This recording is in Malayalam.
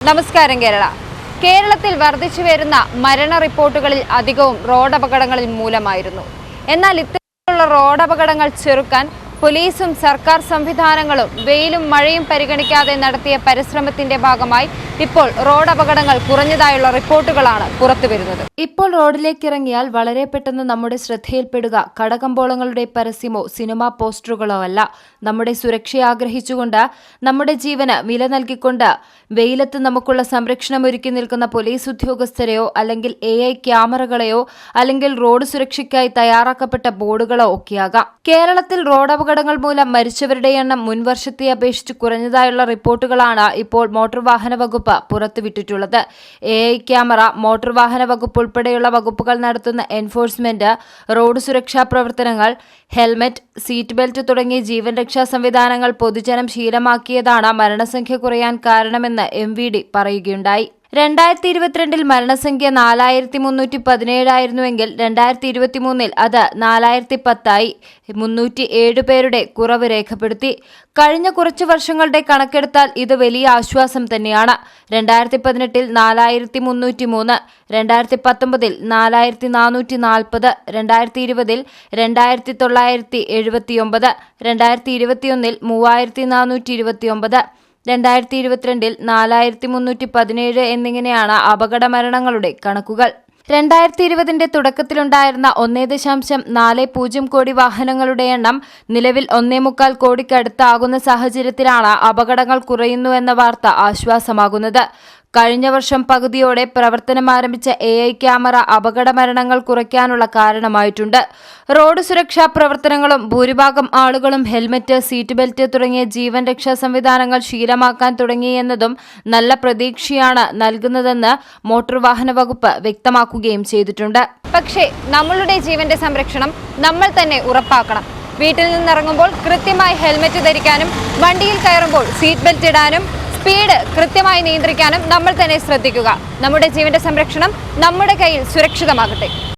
നമസ്കാരം കേരള. കേരളത്തിൽ വർദ്ധിച്ചു വരുന്ന മരണ റിപ്പോർട്ടുകളിൽ അധികവും റോഡപകടങ്ങളിൽ മൂലമായിരുന്നു. എന്നാൽ ഇത്തരത്തിലുള്ള റോഡപകടങ്ങൾ ചെറുക്കാൻ പോലീസും സർക്കാർ സംവിധാനങ്ങളും വെയിലും മഴയും പരിഗണിക്കാതെ നടത്തിയ പരിശ്രമത്തിന്റെ ഭാഗമായി ഇപ്പോൾ റോഡ് അപകടങ്ങൾ കുറഞ്ഞതായുള്ള റിപ്പോർട്ടുകളാണ് പുറത്തുവരുന്നത്. ഇപ്പോൾ റോഡിലേക്ക് ഇറങ്ങിയാൽ വളരെ പെട്ടെന്ന് നമ്മുടെ ശ്രദ്ധയിൽപ്പെടുക. കടകമ്പോളങ്ങളുടെ പരസ്യമോ സിനിമാ പോസ്റ്ററുകളോ അല്ല. നമ്മുടെ സുരക്ഷ ആഗ്രഹിച്ചുകൊണ്ട് നമ്മുടെ ജീവന് വില നൽകിക്കൊണ്ട് വെയിലത്ത് നമുക്കുള്ള സംരക്ഷണം ഒരുക്കി നിൽക്കുന്ന പോലീസ് ഉദ്യോഗസ്ഥരെയോ അല്ലെങ്കിൽ എ ഐ ക്യാമറകളെയോ അല്ലെങ്കിൽ റോഡ് സുരക്ഷയ്ക്കായി തയ്യാറാക്കപ്പെട്ട ബോർഡുകളോ ഒക്കെയാകാം. കേരളത്തിൽ റോഡ് അപകടങ്ങൾ മൂലം മരിച്ചവരുടെ എണ്ണം മുൻവർഷത്തെ അപേക്ഷിച്ച് കുറഞ്ഞതായുള്ള റിപ്പോർട്ടുകളാണ് ഇപ്പോൾ മോട്ടോർ വാഹന വകുപ്പ് പുറത്തുവിട്ടിട്ടുള്ളത്. എ ഐ ക്യാമറ മോട്ടോർ വാഹന വകുപ്പ് ഉൾപ്പെടെയുള്ള വകുപ്പുകൾ നടത്തുന്ന എൻഫോഴ്സ്മെന്റ് റോഡ് സുരക്ഷാ പ്രവർത്തനങ്ങൾ ഹെൽമറ്റ് സീറ്റ് ബെൽറ്റ് തുടങ്ങിയ ജീവൻ രക്ഷാ സംവിധാനങ്ങൾ പൊതുജനം ശീലമാക്കിയതാണ് മരണസംഖ്യ കുറയാൻ കാരണമെന്ന് എം പറയുകയുണ്ടായി. രണ്ടായിരത്തി ഇരുപത്തിരണ്ടിൽ മരണസംഖ്യ നാലായിരത്തി മുന്നൂറ്റി പതിനേഴായിരുന്നുവെങ്കിൽ രണ്ടായിരത്തി ഇരുപത്തിമൂന്നിൽ അത് നാലായിരത്തി പത്തായി മുന്നൂറ്റി ഏഴ് പേരുടെ കുറവ് രേഖപ്പെടുത്തി. കഴിഞ്ഞ കുറച്ചു വർഷങ്ങളുടെ കണക്കെടുത്താൽ ഇത് വലിയ ആശ്വാസം തന്നെയാണ്. രണ്ടായിരത്തി പതിനെട്ടിൽ നാലായിരത്തി മുന്നൂറ്റി മൂന്ന് രണ്ടായിരത്തി പത്തൊമ്പതിൽ നാലായിരത്തി നാനൂറ്റി നാൽപ്പത് രണ്ടായിരത്തി ഇരുപതിൽ രണ്ടായിരത്തി തൊള്ളായിരത്തി എഴുപത്തിയൊമ്പത് രണ്ടായിരത്തി ഇരുപത്തിയൊന്നിൽ മൂവായിരത്തി നാനൂറ്റി ഇരുപത്തിയൊമ്പത് രണ്ടായിരത്തി ഇരുപത്തിരണ്ടിൽ നാലായിരത്തി മുന്നൂറ്റി പതിനേഴ് എന്നിങ്ങനെയാണ് അപകട മരണങ്ങളുടെ കണക്കുകൾ. രണ്ടായിരത്തി ഇരുപതിന്റെ തുടക്കത്തിലുണ്ടായിരുന്ന ഒന്നേ ദശാംശം നാല് പൂജ്യം കോടി വാഹനങ്ങളുടെ എണ്ണം നിലവിൽ ഒന്നേ മുക്കാൽ കോടിക്കടുത്താകുന്ന സാഹചര്യത്തിലാണ് അപകടങ്ങൾ കുറയുന്നുവെന്ന വാർത്ത ആശ്വാസമാകുന്നത്. കഴിഞ്ഞ വർഷം പകുതിയോടെ പ്രവർത്തനം ആരംഭിച്ച എ ഐ ക്യാമറ അപകട മരണങ്ങൾ കുറയ്ക്കാനുള്ള കാരണമായിട്ടുണ്ട്. റോഡ് സുരക്ഷാ പ്രവർത്തനങ്ങളും ഭൂരിഭാഗം ആളുകളും ഹെൽമറ്റ് സീറ്റ് ബെൽറ്റ് തുടങ്ങിയ ജീവൻ രക്ഷാ സംവിധാനങ്ങൾ ശീലമാക്കാൻ തുടങ്ങിയെന്നതും നല്ല പ്രതീക്ഷയാണ് നൽകുന്നതെന്ന് മോട്ടോർ വാഹന വകുപ്പ് വ്യക്തമാക്കുകയും ചെയ്തിട്ടുണ്ട്. പക്ഷേ നമ്മളുടെ ജീവന്റെ സംരക്ഷണം നമ്മൾ തന്നെ ഉറപ്പാക്കണം. വീട്ടിൽ നിന്നിറങ്ങുമ്പോൾ കൃത്യമായി ഹെൽമറ്റ് ധരിക്കാനും വണ്ടിയിൽ കയറുമ്പോൾ സീറ്റ് ബെൽറ്റ് ഇടാനും സ്പീഡ് കൃത്യമായി നിയന്ത്രിക്കാനും നമ്മൾ തന്നെ ശ്രദ്ധിക്കുക. നമ്മുടെ ജീവന്റെ സംരക്ഷണം നമ്മുടെ കയ്യിൽ സുരക്ഷിതമാകട്ടെ.